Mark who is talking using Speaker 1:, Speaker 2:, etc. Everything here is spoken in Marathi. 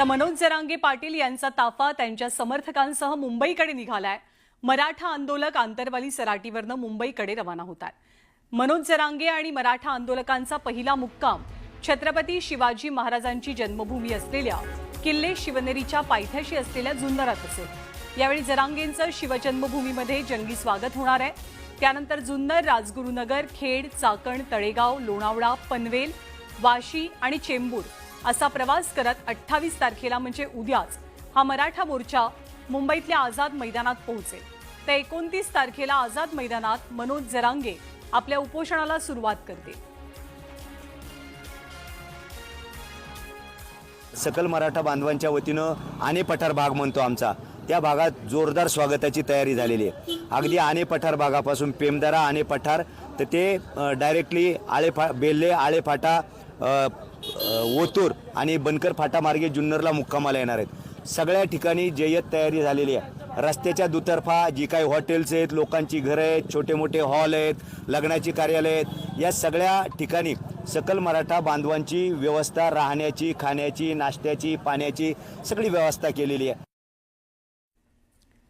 Speaker 1: आता मनोज जरांगे पाटील यांचा ताफा त्यांच्या समर्थकांसह मुंबईकडे निघालाय. मराठा आंदोलक आंतरवाली सराटीवरनं मुंबईकडे रवाना होत मनोज जरांगे आणि मराठा आंदोलकांचा पहिला मुक्काम छत्रपती शिवाजी महाराजांची जन्मभूमी असलेल्या किल्ले शिवनेरीच्या पायथ्याशी असलेल्या जुन्नरात असेल. यावेळी जरांगेंचं शिवजन्मभूमीमध्ये जंगी स्वागत होणार आहे. त्यानंतर जुन्नर राजगुरुनगर खेड चाकण तळेगाव लोणावळा पनवेल वाशी आणि चेंबूर असा प्रवास करत अठ्ठावीस तारखेला म्हणजे उद्याच हा मराठा मोर्चा मुंबईतल्या आझाद मैदानात पोहोचेल. तर एकोणतीस तारखेला आझाद मैदानात मनोज जरांगे आपल्या उपोषणाला सुरुवात करतील.
Speaker 2: सकल मराठा बांधवांच्या वतीनं आणे पठार भाग म्हणतो आमचा. त्या भागात जोरदार स्वागताची तयारी झालेली आहे. अगदी आणे पठार भागापासून पेमदारा आणे पठार तर ते डायरेक्टली आळेफा बेल्ले आळेफाटा ओतूर आणि बनकर फाटामार्गे जुन्नरला मुक्कामाला येणार आहेत. सगळ्या ठिकाणी जय्यत तयारी झालेली आहे. रस्त्याच्या दुतर्फा जी काही हॉटेल्स आहेत लोकांची घरं आहेत छोटे मोठे हॉल आहेत लग्नाची कार्यालय आहेत या सगळ्या ठिकाणी सकल मराठा बांधवांची व्यवस्था राहण्याची खाण्याची नाश्त्याची पाण्याची सगळी व्यवस्था केलेली आहे.